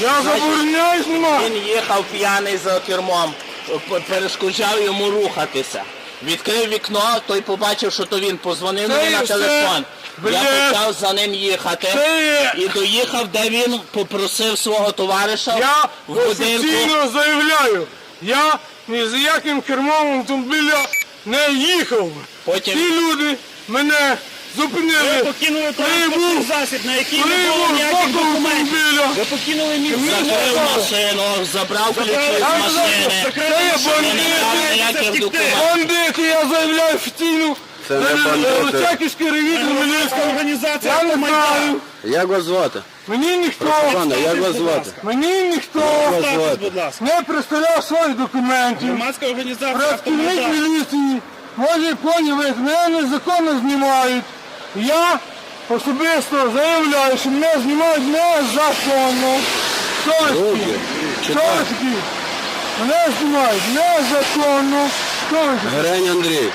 Я забороняю знімати. Він їхав п'яний за кермом, перешкоджав йому рухатися. Відкрив вікно, той побачив, що то він позвонив мені на телефон. Я почав за ним їхати і доїхав, де він попросив свого товариша Я в будинку. офіційно заявляю, я ні за яким кермом автомобіля не їхав. Потім- Ті люди мене зупинили. Ви покинули транспортний засіб, на який не було ніяких документів. Ви покинули місце. Закрив машину, забрав ключі з Я машини. Це бандити. ніяких втікти. документів. Бандити, я заявляю офіційно. Це не бандити. Личаківський ревізор Хмельницька. Організація Я не знаю. Як вас звати? Мені ніхто, Пане, як вас звати? мені ніхто вас будь ласка. не представляв своїх документів. Громадська організація Працівник «Автомайдан». міліції, може поняли, мене незаконно знімають. Я особисто заявляю, що мене знімають незаконно. Хто ви такі? Руки. Ви такі? Мене знімають незаконно. Ви такі? Грень Андрій.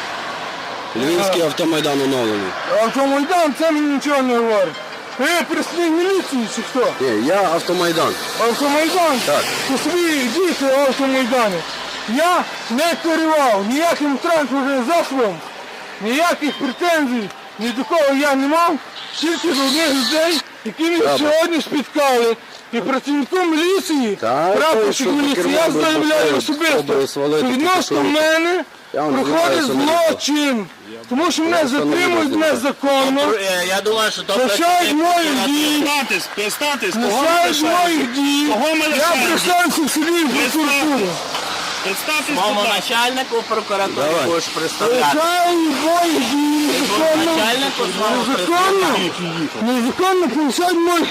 Львівський автомайдан оновлений. Автомайдан, це мені нічого не говорить. Ви працівник міліції чи хто? Ні, я автомайдан. Автомайдан? Так. То собі діти в автомайдані. Я не керував ніяким транспортним засобом, ніяких претензій ні до кого я не мав, тільки до одних людей, які мене сьогодні спіткали. І працівником міліції, прапорщик міліції, я заявляю особисто, що відносно мене проходить злочин, тому що мене затримують незаконно, Е, Я думаю, що то втрачають працівник мої дії. Представтесь, представтесь, кого ми Лишають моїх дій. Я представився в суді в прокуратуру. Представтесь, начальнику прокуратури будеш представляти. Лишають моїх дій. Незаконно. Незаконно. Мої.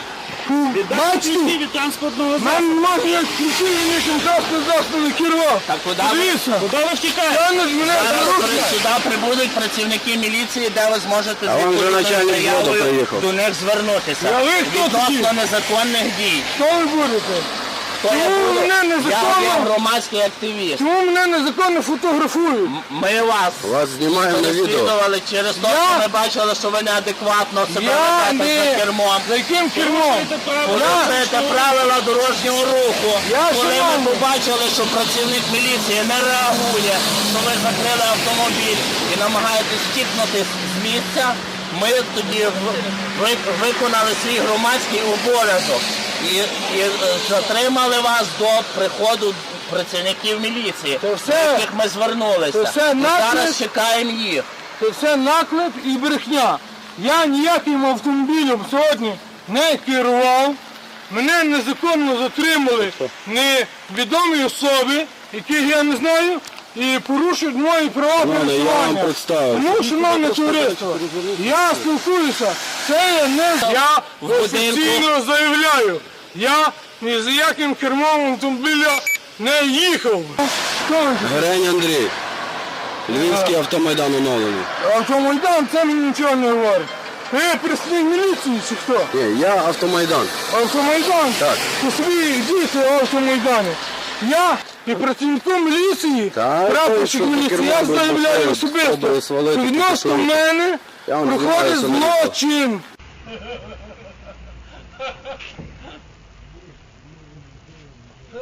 Віддайте Бачите? може як ключі нічим транспорт засобу керував. Так куди ви? Куди ви втікаєте? Зараз сюди прибудуть працівники міліції, де ви зможете з відповідною заявою до них звернутися. А ви хто такі? Відносно незаконних дій. Що ви будете? Я Чому буду- мене Я незаконно? громадський активіст. Чому мене незаконно фотографують? Ми вас Вас знімаємо на відео. переслідували через те, Я- що ми бачили, що ви неадекватно себе Я ведете за не... кермом. За яким кермом? Порушуєте правила дорожнього руху. Я Коли ми шановний. побачили, що працівник міліції не реагує, що ви закрили автомобіль і намагаєтесь втікнути з місця, ми тоді виконали свій громадський обов'язок і, і е, затримали вас до приходу працівників міліції, все- до яких ми звернулися. все наклеп. зараз чекаємо їх. Це все наклеп і брехня. Я ніяким автомобілем сьогодні не керував. Мене незаконно затримали невідомі особи, яких я не знаю, і порушують мої права Шановний, я вам пересування. представив. Тому, шановне товариство, я спілкуюся, це є не я будинку. офіційно заявляю. Я ні за яким кермом автомобіля не їхав. Ви Грень Андрій. Львівський автомайдан оновлений. Автомайдан, це мені нічого не говорить. Ви працівник міліції чи хто? Ні, я автомайдан. Автомайдан? Так. То собі діти в автомайдані. Я і працівником лісії, прапорщик то, міліції, я заявляю особисто, що відносно в робити. мене Я вам проходить знаю, що не злочин.